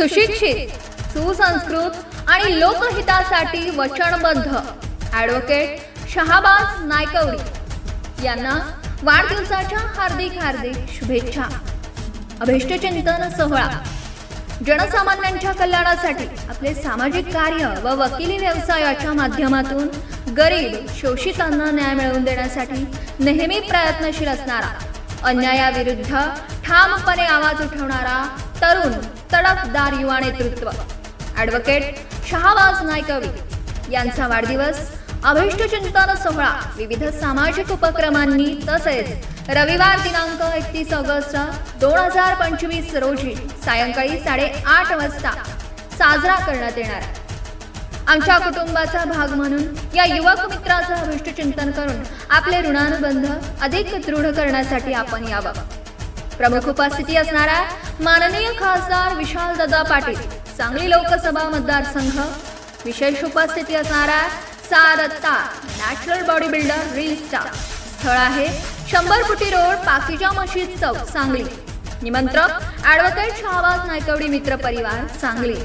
सुशिक्षित सुसंस्कृत आणि लोकहितासाठी वचनबद्ध ॲडव्होकेट शहाबाज नायकवडी यांना वाढदिवसाच्या हार्दिक हार्दिक शुभेच्छा. अभिष्टचिंतन सोहळा. जनसामान्यांच्या कल्याणासाठी आपले सामाजिक कार्य व वकिली व्यवसायाच्या माध्यमातून गरीब शोषितांना न्याय मिळवून देण्यासाठी नेहमी प्रयत्नशील असणारा अन्यायाविरुद्ध ठामपणे आवाज उठवणारा तरुण तडफदार युवा नेतृत्व. ॲडव्होकेट शहाबाज नायकवी यांचा वाढदिवस अभिष्टचिंतन सोहळा विविध सामाजिक उपक्रमांनी तसेच रविवार दिनांक एकतीस ऑगस्ट दोन हजार पंचवीस रोजी सायंकाळी साडेआठ वाजता साजरा करण्यात येणार आहे. आमच्या कुटुंबाचा भाग म्हणून या युवक मित्राचं अभिष्टचिंतन करून आपले ऋणानुबंध अधिक दृढ करण्यासाठी आपण यावं. प्रमुख उपस्थिती असणाऱ्या माननीय खासदार विशाल दादा पाटील सांगली लोकसभा मतदारसंघ. विशेष उपस्थिती असणाऱ्या सारत्ता natural body builder reel star स्थळ आहे शंभर फुटी रोड पाकिजा मशीद चौक सांगली. निमंत्रक ॲडव्होकेट शहाबाज नायकवडी मित्र परिवार सांगली.